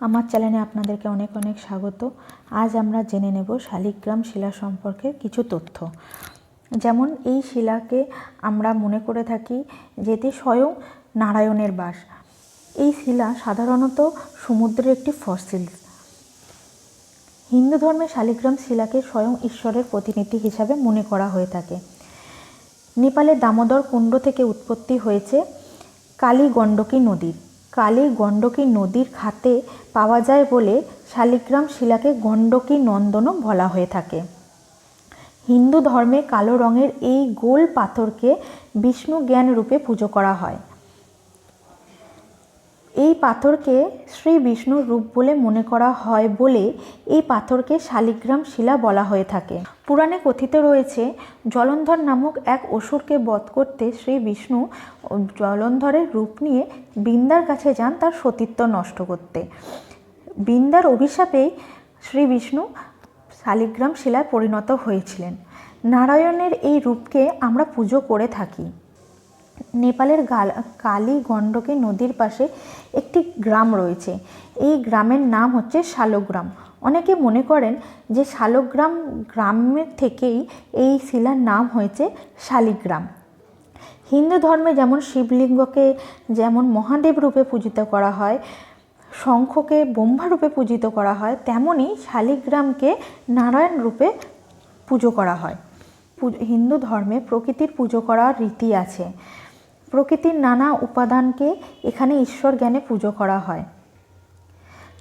আমার চ্যানেলে আপনাদেরকে অনেক অনেক স্বাগত। আজ আমরা জেনে নেব শালিগ্রাম শিলা সম্পর্কে কিছু তথ্য। যেমন, এই শিলাকে আমরা মনে করে থাকি যেটি স্বয়ং নারায়ণের বাস। এই শিলা সাধারণত সমুদ্রের একটি ফসিল। হিন্দু ধর্মে শালিগ্রাম শিলাকে স্বয়ং ঈশ্বরের প্রতিনিধি হিসাবে মনে করা হয়ে থাকে। নেপালের দামোদর কুণ্ড থেকে উৎপত্তি হয়েছে কালী গণ্ডকী নদীর কালী গণ্ডকী নদীর খাতে পাওয়া যায় বলে শালিগ্রাম শিলাকে গণ্ডকী নন্দনও বলা হয়ে থাকে। হিন্দু ধর্মে কালো রঙের এই গোল পাথরকে বিষ্ণু জ্ঞান রূপে পুজো করা হয়। এই পাথরকে শ্রী বিষ্ণুর রূপ বলে মনে করা হয় বলে এই পাথরকে শালিগ্রাম শিলা বলা হয়ে থাকে। পুরাণে কথিত রয়েছে, জলন্ধর নামক এক অসুরকে বধ করতে শ্রী বিষ্ণু জলন্ধরের রূপ নিয়ে বৃন্দার কাছে যান তার সতীত্ব নষ্ট করতে। বৃন্দার অভিশাপেই শ্রী বিষ্ণু শালিগ্রাম শিলায় পরিণত হয়েছিলেন। নারায়ণের এই রূপকে আমরা পুজো করে থাকি। নেপালের গাল কালী গণ্ডকী নদীর পাশে একটি গ্রাম রয়েছে। এই গ্রামের নাম হচ্ছে শালগ্রাম। অনেকে মনে করেন যে শালগ্রাম গ্রামের থেকেই এই শিলার নাম হয়েছে শালিগ্রাম। হিন্দু ধর্মে যেমন শিবলিঙ্গকে যেমন মহাদেব রূপে পূজিত করা হয়, শঙ্খকে ব্রহ্মা রূপে পূজিত করা হয় তেমনই শালিগ্রামকে নারায়ণ রূপে পুজো করা হয়। হিন্দু ধর্মে প্রকৃতির পুজো করার রীতি আছে। প্রকৃতির নানা উপাদানকে এখানে ঈশ্বর জ্ঞানে পুজো করা হয়।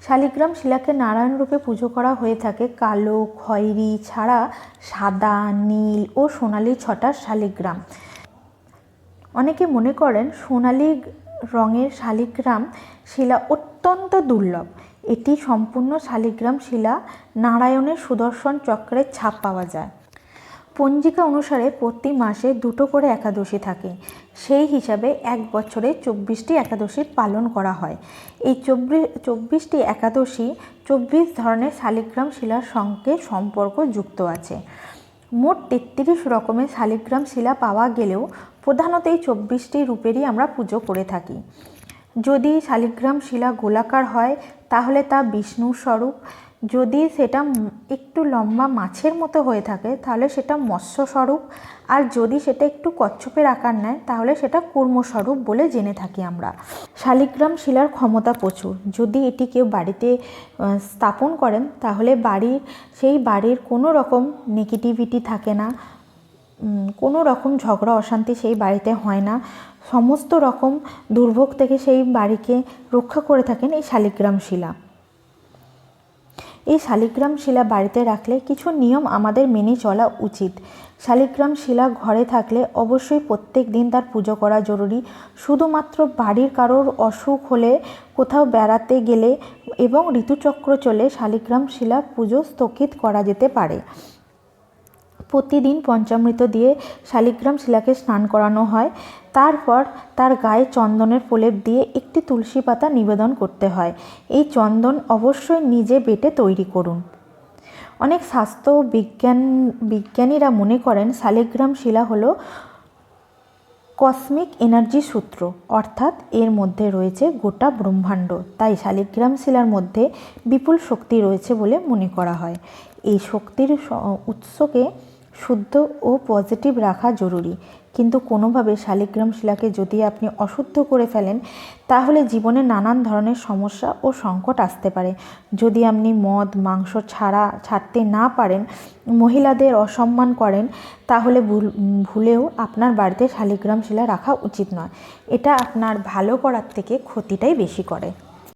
শালিগ্রাম শিলাকে নারায়ণ রূপে পুজো করা হয়ে থাকে কালো, খয়েরি ছাড়া সাদা, নীল ও সোনালি ছটা শালিগ্রাম। অনেকে মনে করেন সোনালি রঙের শালিগ্রাম শিলা অত্যন্ত দুর্লভ। এটি সম্পূর্ণ শালিগ্রাম শিলা নারায়ণের সুদর্শন চক্রের ছাপ পাওয়া যায়। পঞ্জিকা অনুসারে প্রতি মাসে দুটো করে একাদশী থাকে। সেই হিসাবে এক বছরে চব্বিশটি একাদশী পালন করা হয়। এই চব্বিশ চব্বিশটি একাদশী চব্বিশ ধরনের শালিগ্রাম শিলার সঙ্গে সম্পর্ক যুক্ত আছে। মোট তেত্রিশ রকমের শালিগ্রাম শিলা পাওয়া গেলেও প্রধানত এই চব্বিশটি রূপেরই আমরা পুজো করে থাকি। যদি শালিগ্রাম শিলা গোলাকার হয় তাহলে তা বিষ্ণু স্বরূপ। যদি সেটা একটু লম্বা মাছের মতো হয়ে থাকে, তাহলে সেটা মৎস্য স্বরূপ। আর যদি সেটা একটু কচ্ছপের আকার নেয়, তাহলে সেটা কুর্মস্বরূপ বলে জেনে থাকি আমরা। শালিগ্রাম শিলার ক্ষমতা প্রচুর। যদি এটি কেউ বাড়িতে স্থাপন করেন, তাহলে বাড়ির, সেই বাড়ির কোনো রকম নেগেটিভিটি থাকে না। কোনো রকম ঝগড়া, অশান্তি সেই বাড়িতে হয় না। সমস্ত রকম দুর্ভোগ থেকে সেই বাড়িকে রক্ষা করে থাকেন এই শালিগ্রাম শিলা। এই শালিগ্রাম শিলা বাড়িতে রাখলে কিছু নিয়ম আমাদের মেনে চলা উচিত। শালিগ্রাম শিলা ঘরে থাকলে অবশ্যই প্রত্যেক দিন তার পুজো করা জরুরি। শুধুমাত্র বাড়ির কারোর অসুখ হলে কোথাও বেড়াতে গেলে এবং ঋতুচক্র চলে শালিগ্রাম শিলা পুজো স্থগিত করা যেতে পারে। প্রতিদিন পঞ্চামৃত দিয়ে শালিগ্রাম শিলাকে স্নান করানো হয়। তারপর তার গায়ে চন্দনের প্রলেপ দিয়ে একটি তুলসী পাতা নিবেদন করতে হয়। এই চন্দন অবশ্যই নিজে বেটে তৈরি করুন। অনেক স্বাস্থ্য বিজ্ঞান, বিজ্ঞানীরা মনে করেন শালিগ্রাম শিলা হলো কসমিক এনার্জি সূত্র। অর্থাৎ এর মধ্যে রয়েছে গোটা ব্রহ্মাণ্ড। তাই শালিগ্রাম শিলার মধ্যে বিপুল শক্তি রয়েছে বলে মনে করা হয়। এই শক্তির উৎসকে শুদ্ধ ও পজিটিভ রাখা জরুরি। কিন্তু কোনোভাবে শালিগ্রাম শিলাকে যদি আপনি অশুদ্ধ করে ফেলেন, তাহলে জীবনে নানান ধরনের সমস্যা ও সংকট আসতে পারে। যদি আপনি মদ, মাংস ছাড়া, ছাড়তে না পারেন, মহিলাদের অসম্মান করেন, তাহলে ভুলেও আপনার বাড়িতে শালিগ্রাম শিলা রাখা উচিত নয়। এটা আপনার ভালো করার থেকে ক্ষতিটাই বেশি করে।